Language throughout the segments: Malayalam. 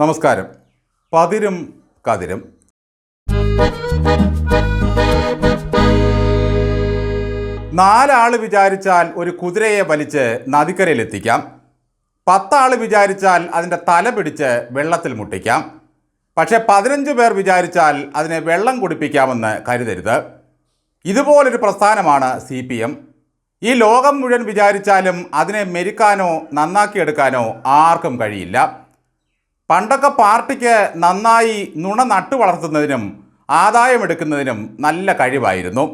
നമസ്കാരം. പതിരും കതിരും. നാലാൾ വിചാരിച്ചാൽ ഒരു കുതിരയെ വലിച്ച് നദിക്കരയിലെത്തിക്കാം. പത്താൾ വിചാരിച്ചാൽ അതിന്റെ തല പിടിച്ച് വെള്ളത്തിൽ മുട്ടിക്കാം. പക്ഷേ പതിനഞ്ച് പേർ വിചാരിച്ചാൽ അതിനെ വെള്ളം കുടിപ്പിക്കാമെന്ന് കരുതരുത്. ഇതുപോലൊരു പ്രസ്ഥാനമാണ് സി പി എം. ഈ ലോകം മുഴുവൻ വിചാരിച്ചാലും അതിനെ മെരുക്കാനോ നന്നാക്കിയെടുക്കാനോ ആർക്കും കഴിയില്ല. പണ്ടൊക്കെ പാർട്ടിക്ക് നന്നായി നുണ നട്ടു വളർത്തുന്നതിനും ആദായമെടുക്കുന്നതിനും നല്ല കഴിവായിരുന്നു.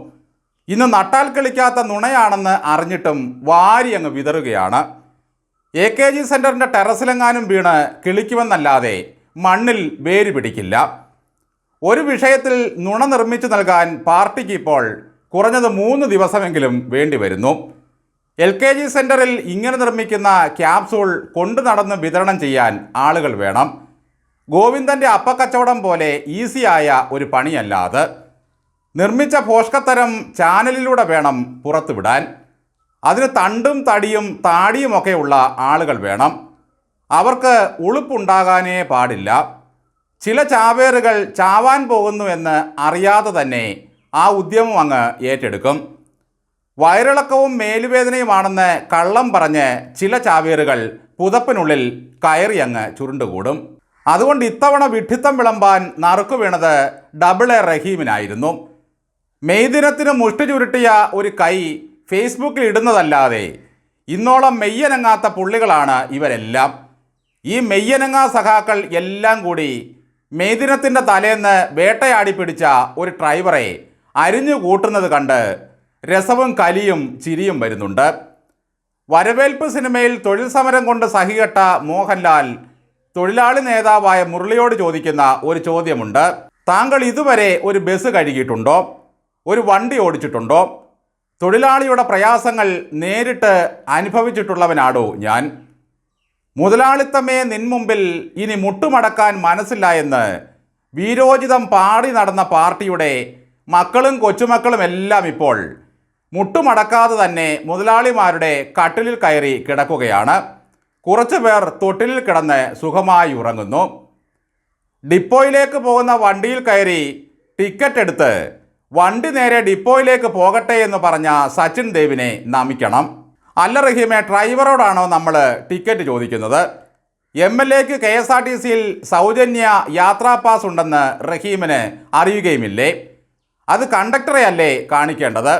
ഇന്ന് നട്ടാൽ കളിക്കാത്ത നുണയാണെന്ന് അറിഞ്ഞിട്ടും വാരി അങ്ങ് വിതറുകയാണ്. എ കെ ജി സെന്ററിന്റെ ടെറസിലെങ്ങാനും വീണ് കിളിക്കുമെന്നല്ലാതെ മണ്ണിൽ വേര് പിടിക്കില്ല. ഒരു വിഷയത്തിൽ നുണ നിർമ്മിച്ചു നൽകാൻ പാർട്ടിക്ക് ഇപ്പോൾ കുറഞ്ഞത് മൂന്ന് ദിവസമെങ്കിലും വേണ്ടി വരുന്നു. എൽ കെ ജി സെന്ററിൽ ഇങ്ങനെ നിർമ്മിക്കുന്ന ക്യാപ്സൂൾ കൊണ്ടു നടന്ന് വിതരണം ചെയ്യാൻ ആളുകൾ വേണം. ഗോവിന്ദന്റെ അപ്പക്കച്ചവടം പോലെ ഈസിയായ ഒരു പണിയല്ലാതെ. നിർമ്മിച്ച പോഷകത്തരം ചാനലിലൂടെ വേണം പുറത്തുവിടാൻ. അതിന് തണ്ടും തടിയും താടിയുമൊക്കെയുള്ള ആളുകൾ വേണം. അവർക്ക് ഉളുപ്പുണ്ടാകാനേ പാടില്ല. ചില ചാവേറുകൾ ചാവാൻ പോകുന്നു എന്ന് അറിയാതെ തന്നെ ആ ഉദ്യമം അങ്ങ് ഏറ്റെടുക്കും. വയറിളക്കവും മേലുവേദനയുമാണെന്ന് കള്ളം പറഞ്ഞ് ചില ചാവേറുകൾ പുതപ്പിനുള്ളിൽ കയറി അങ്ങ് ചുരുണ്ടുകൂടും. അതുകൊണ്ട് ഇത്തവണ വിഡ്ഢിത്തം വിളമ്പാൻ നറുക്കു വീണത് ഡബിൾ എ റഹീമിനായിരുന്നു. മെയ് ദിനത്തിന് മുഷ്ടി ചുരുട്ടിയ ഒരു കൈ ഫേസ്ബുക്കിൽ ഇടുന്നതല്ലാതെ ഇന്നോളം മെയ്യനങ്ങാത്ത പുള്ളികളാണ് ഇവരെല്ലാം. ഈ മെയ്യനങ്ങാ സഖാക്കൾ എല്ലാം കൂടി മെയ് ദിനത്തിന്റെ തലേന്ന് വേട്ടയാടി പിടിച്ച ഒരു ഡ്രൈവറെ അരിഞ്ഞു കൂട്ടുന്നത് കണ്ട് രസവും കലിയും ചിരിയും വരുന്നുണ്ട്. വരവേൽപ്പ് സിനിമയിൽ തൊഴിൽ സമരം കൊണ്ട് സഹികെട്ട മോഹൻലാൽ തൊഴിലാളി നേതാവായ മുരളിയോട് ചോദിക്കുന്ന ഒരു ചോദ്യമുണ്ട്. താങ്കൾ ഇതുവരെ ഒരു ബസ് കഴുകിയിട്ടുണ്ടോ? ഒരു വണ്ടി ഓടിച്ചിട്ടുണ്ടോ? തൊഴിലാളിയുടെ പ്രയാസങ്ങൾ നേരിട്ട് അനുഭവിച്ചിട്ടുള്ളവനാടോ ഞാൻ? മുതലാളിത്തമേ നിൻമുമ്പിൽ ഇനി മുട്ടുമടക്കാൻ മനസ്സില്ല എന്ന് വീരോചിതം പാടി നടന്ന പാർട്ടിയുടെ മക്കളും കൊച്ചുമക്കളും എല്ലാം ഇപ്പോൾ മുട്ടുമടക്കാതെ തന്നെ മുതലാളിമാരുടെ കട്ടിലിൽ കയറി കിടക്കുകയാണ്. കുറച്ചു പേർ തൊട്ടിലിൽ കിടന്ന് സുഖമായി ഉറങ്ങുന്നു. ഡിപ്പോയിലേക്ക് പോകുന്ന വണ്ടിയിൽ കയറി ടിക്കറ്റ് എടുത്ത് വണ്ടി നേരെ ഡിപ്പോയിലേക്ക് പോകട്ടെ എന്ന് പറഞ്ഞ സച്ചിൻ ദേവിനെ നമിക്കണം. അല്ല റഹീമെ ഡ്രൈവറോടാണോ നമ്മൾ ടിക്കറ്റ് ചോദിക്കുന്നത്? എം എൽ എക്ക് കെ എസ് ആർ ടി സിയിൽ സൗജന്യ യാത്രാ പാസ് ഉണ്ടെന്ന് റഹീമിന് അറിയുകയുമില്ലേ? അത് കണ്ടക്ടറെ അല്ലേ കാണിക്കേണ്ടത്?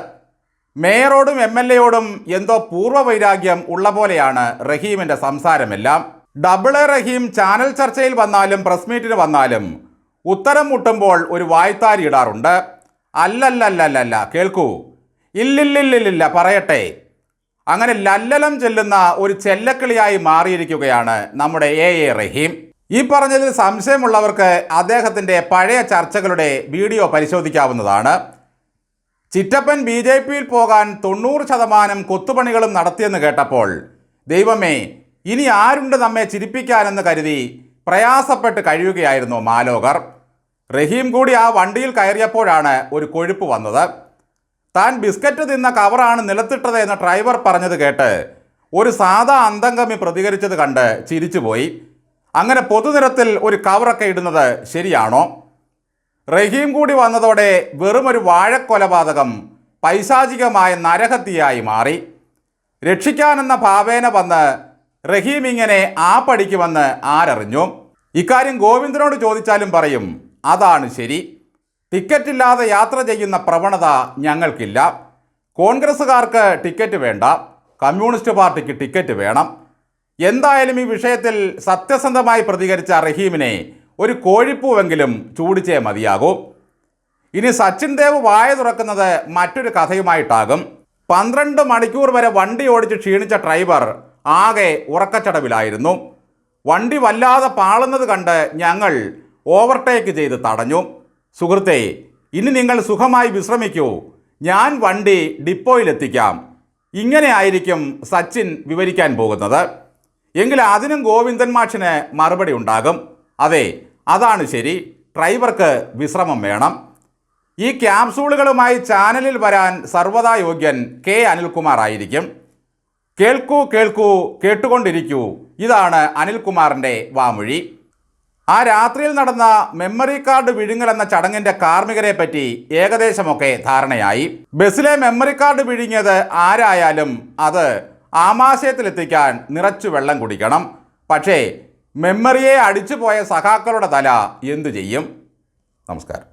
മേയറോടും എം എൽ എയോടും എന്തോ പൂർവവൈരാഗ്യം ഉള്ള പോലെയാണ് റഹീമിന്റെ സംസാരമെല്ലാം. ഡബിൾ റഹീം ചാനൽ ചർച്ചയിൽ വന്നാലും പ്രസ് മീറ്റിന് വന്നാലും ഉത്തരം മുട്ടുമ്പോൾ ഒരു വായ്ത്താരി ഇടാറുണ്ട്. അല്ലല്ലല്ലല്ല കേൾക്കൂ. ഇല്ലില്ലില്ലില്ല പറയട്ടെ. അങ്ങനെ ലല്ലലം ചെല്ലുന്ന ഒരു ചെല്ലക്കിളിയായി മാറിയിരിക്കുകയാണ് നമ്മുടെ എ എ റഹീം. ഈ പറഞ്ഞതിൽ സംശയമുള്ളവർക്ക് അദ്ദേഹത്തിന്റെ പഴയ ചർച്ചകളുടെ വീഡിയോ പരിശോധിക്കാവുന്നതാണ്. ചിറ്റപ്പൻ ബി ജെ പിയിൽ പോകാൻ തൊണ്ണൂറ് ശതമാനം കൊത്തുപണികളും നടത്തിയെന്ന് കേട്ടപ്പോൾ ദൈവമേ ഇനി ആരുണ്ട് നമ്മെ ചിരിപ്പിക്കാനെന്ന് കരുതി പ്രയാസപ്പെട്ട് കഴിയുകയായിരുന്നു മാലോകർ. റഹീം കൂടി ആ വണ്ടിയിൽ കയറിയപ്പോഴാണ് ഒരു കൊഴുപ്പ് വന്നത്. താൻ ബിസ്ക്കറ്റ് തിന്ന കവറാണ് നിലത്തിട്ടത് എന്ന് ഡ്രൈവർ പറഞ്ഞത് കേട്ട് ഒരു സാധാ അന്തംഗമി പ്രതികരിച്ചത് കണ്ട് ചിരിച്ചുപോയി. അങ്ങനെ പൊതുനിരത്തിൽ ഒരു കവറൊക്കെ ഇടുന്നത് ശരിയാണോ? റഹീം കൂടി വന്നതോടെ വെറുമൊരു വാഴക്കൊലപാതകം പൈശാചികമായ നരഹത്യയായി മാറി. രക്ഷിക്കാനെന്ന ഭാവേന വന്ന് റഹീം ഇങ്ങനെ ആ പഠിക്കുമെന്ന് ആരറിഞ്ഞു? ഇക്കാര്യം ഗോവിന്ദനോട് ചോദിച്ചാലും പറയും അതാണ് ശരി. ടിക്കറ്റില്ലാതെ യാത്ര ചെയ്യുന്ന പ്രവണത ഞങ്ങൾക്കില്ല. കോൺഗ്രസ്സുകാർക്ക് ടിക്കറ്റ് വേണ്ട. കമ്മ്യൂണിസ്റ്റ് പാർട്ടിക്ക് ടിക്കറ്റ് വേണം. എന്തായാലും ഈ വിഷയത്തിൽ സത്യസന്ധമായി പ്രതികരിച്ച റഹീമിനെ ഒരു കോഴിപ്പൂവെങ്കിലും ചൂടിച്ചേ മതിയാകൂ. ഇനി സച്ചിൻ ദേവ് വായ തുറക്കുന്നത് മറ്റൊരു കഥയുമായിട്ടാകും. പന്ത്രണ്ട് മണിക്കൂർ വരെ വണ്ടി ഓടിച്ച് ക്ഷീണിച്ച ഡ്രൈവർ ആകെ ഉറക്കച്ചടവിലായിരുന്നു. വണ്ടി വല്ലാതെ പാളുന്നത് കണ്ട് ഞങ്ങൾ ഓവർടേക്ക് ചെയ്ത് തടഞ്ഞു. സുഹൃത്തെ ഇനി നിങ്ങൾ സുഖമായി വിശ്രമിക്കൂ. ഞാൻ വണ്ടി ഡിപ്പോയിലെത്തിക്കാം. ഇങ്ങനെ ആയിരിക്കും സച്ചിൻ വിവരിക്കാൻ പോകുന്നത്. എങ്കിൽ അതിനും ഗോവിന്ദൻ മാഷിന് മറുപടി ഉണ്ടാകും. അതെ അതാണ് ശരി. ഡ്രൈവർക്ക് വിശ്രമം വേണം. ഈ ക്യാപ്സൂളുകളുമായി ചാനലിൽ വരാൻ സർവതാ യോഗ്യൻ കെ അനിൽകുമാർ ആയിരിക്കും. കേൾക്കൂ കേൾക്കൂ കേട്ടുകൊണ്ടിരിക്കൂ. ഇതാണ് അനിൽകുമാറിന്റെ വാമൊഴി. ആ രാത്രിയിൽ നടന്ന മെമ്മറി കാർഡ് വിഴുങ്ങൽ എന്ന ചടങ്ങിന്റെ കാർമ്മികരെ പറ്റി ഏകദേശമൊക്കെ ധാരണയായി. ബസ്സിലെ മെമ്മറി കാർഡ് വിഴുങ്ങിയത് ആരായാലും അത് ആമാശയത്തിലെത്തിക്കാൻ നിറച്ചു വെള്ളം കുടിക്കണം. പക്ഷേ മെമ്മറിയെ അടിച്ചു പോയ സഖാക്കളുടെ തല എന്തു ചെയ്യും? നമസ്കാരം.